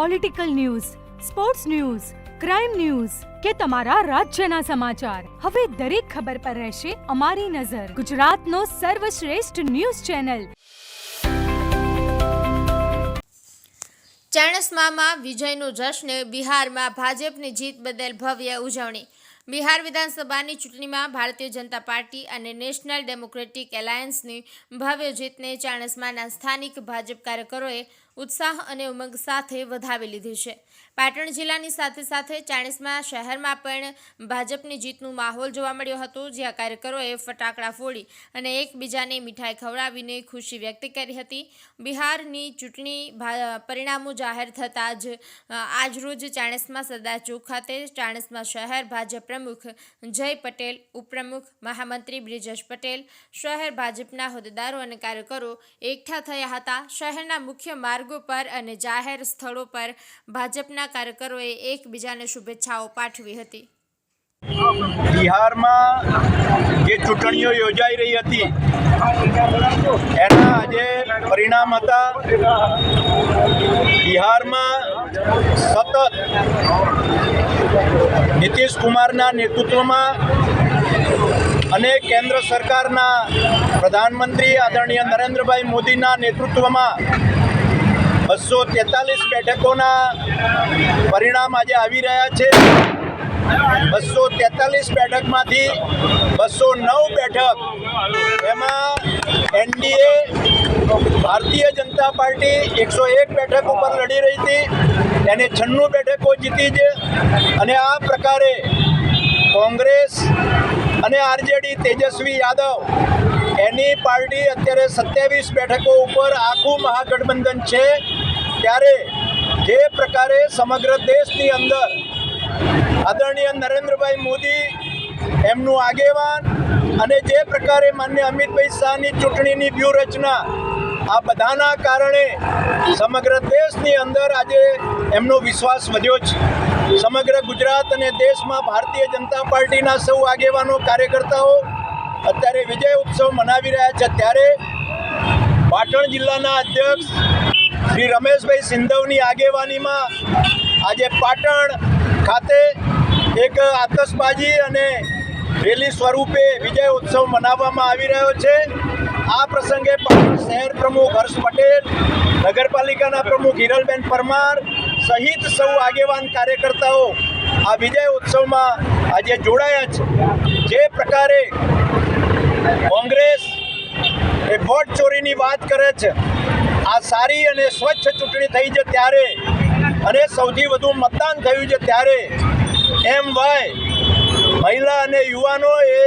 Political news sports news crime news કે તમારા રાજ્યના સમાચાર. હવે દરેક ખબર પર રહેશે અમારી નજર. ગુજરાતનો સર્વશ્રેષ્ઠ ન્યૂઝ ચેનલ. ચાણસ્મામાં વિજયનો જશ્ન, બિહારમાં ભાજપની જીત બદલ ભવ્ય ઉજવણી. બિહાર વિધાનસભાની ચૂંટણીમાં ભારતીય જનતા પાર્ટી અને નેશનલ ડેમોક્રેટિક એલાયન્સની ભવ્ય જીતને ચાણસ્માના સ્થાનિક ભાજપ કાર્યકરોએ ઉત્સાહ અને ઉમંગ સાથે વધાવી લીધી છે. પાટણ જિલ્લાની સાથે સાથે ચાણસ્મા શહેરમાં પણ ભાજપની જીતનું માહોલ જોવા મળ્યો હતો, જ્યાં કાર્યકરોએ ફટાકડા ફોડી અને એકબીજાને મીઠાઈ ખવડાવીને ખુશી વ્યક્ત કરી હતી. બિહારની ચૂંટણી પરિણામો જાહેર થતાં જ આજરોજ ચાણસ્મા સરદાર ચોક ખાતે ચાણસ્મા શહેર ભાજપ પ્રમુખ જય પટેલ, ઉપપ્રમુખ મહામંત્રી બ્રિજેશ પટેલ, શહેર ભાજપના હોદ્દેદારો અને કાર્યકરો એકઠા થયા હતા. શહેરના મુખ્ય માર્ગો પર અને જાહેર સ્થળો પર ભાજપના કાર્યકરોએ એકબીજાને શુભેચ્છાઓ પાઠવી હતી. બિહારમાં જે ચૂંટણીઓ યોજાઈ રહી હતી, એના આજે પરિણામ હતા. બિહારમાં સતત નીતિશ કુમારના નેતૃત્વમાં અને કેન્દ્ર સરકારના પ્રધાનમંત્રી આદરણીય નરેન્દ્રભાઈ મોદીના નેતૃત્વમાં બસો તેતાલીસ બેઠકોના પરિણામ આજે આવી રહ્યા છે. બસો તેતાલીસ બેઠકમાંથી બસો નવ બેઠક એમાં એનડીએ, ભારતીય જનતા પાર્ટી એકસો એક બેઠક ઉપર લડી રહી હતી. એને છન્નું બેઠકો જીતી છે. અને આ પ્રકારે કોંગ્રેસ અને આરજેડી તેજસ્વી યાદવ એની પાર્ટી અત્યારે સત્યાવીસ બેઠકો ઉપર આખું મહાગઠબંધન છે. ત્યારે જે પ્રકારે સમગ્ર દેશની અંદર આદરણીય નરેન્દ્રભાઈ મોદી એમનું આગેવાન અને જે પ્રકારે માન્ય અમિતભાઈ શાહની ચૂંટણીની વ્યૂહરચના આ બધાના કારણે સમગ્ર દેશની અંદર આજે એમનો વિશ્વાસ વધ્યો છે. સમગ્ર ગુજરાત અને દેશમાં ભારતીય જનતા પાર્ટીના સૌ આગેવાનો, કાર્યકર્તાઓ અત્યારે વિજય ઉત્સવ મનાવી રહ્યા છે. ત્યારે પાટણ જિલ્લાના અધ્યક્ષ શ્રી રમેશભાઈ સિંધવની આગેવાનીમાં આજે પાટણ ખાતે એક આતશબાજી અને રેલી સ્વરૂપે વિજય ઉત્સવ મનાવવામાં આવી રહ્યો છે. આ પ્રસંગે પાટણ શહેર પ્રમુખ હર્ષ પટેલ, નગરપાલિકાના પ્રમુખ હિરલબેન પરમાર સહિત સૌ આગેવાન કાર્યકર્તાઓ આ વિજય ઉત્સવમાં આજે જોડાયા છે. જે પ્રકારે કોંગ્રેસ એ વોટ ચોરીની વાત કરે છે આ સારી અને સ્વચ્છ ચૂંટણી થઈ છે ત્યારે અને સૌથી વધુ મતદાન થયું છે ત્યારે. એમ વાય મહિલા અને યુવાનો એ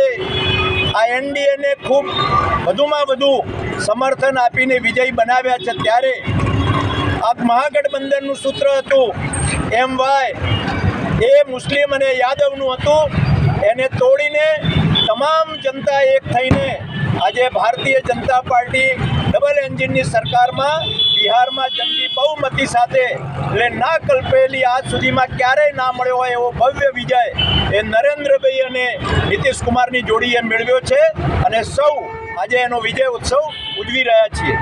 આ એનડીએને ખૂબ વધુમાં વધુ સમર્થન આપીને વિજય બનાવ્યા છે ત્યારે. આ મહાગઠબંધનનું સૂત્ર હતું, એમ વાય એ મુસ્લિમ અને યાદવનું હતું. એને તોડીને તમામ જનતા એક થઈને આજે ભારતીય જનતા પાર્ટી ડબલ એન્જિનની સરકારમાં બિહારમાં જંગી બહુમતી સાથે એટલે ના કલ્પેલી આજ સુધીમાં ક્યારેય ના મળ્યો હોય એવો ભવ્ય વિજય એ નરેન્દ્રભાઈ અને નીતિશ કુમારની જોડીએ મેળવ્યો છે. અને સૌ આજે એનો વિજય ઉત્સવ ઉજવી રહ્યા છીએ.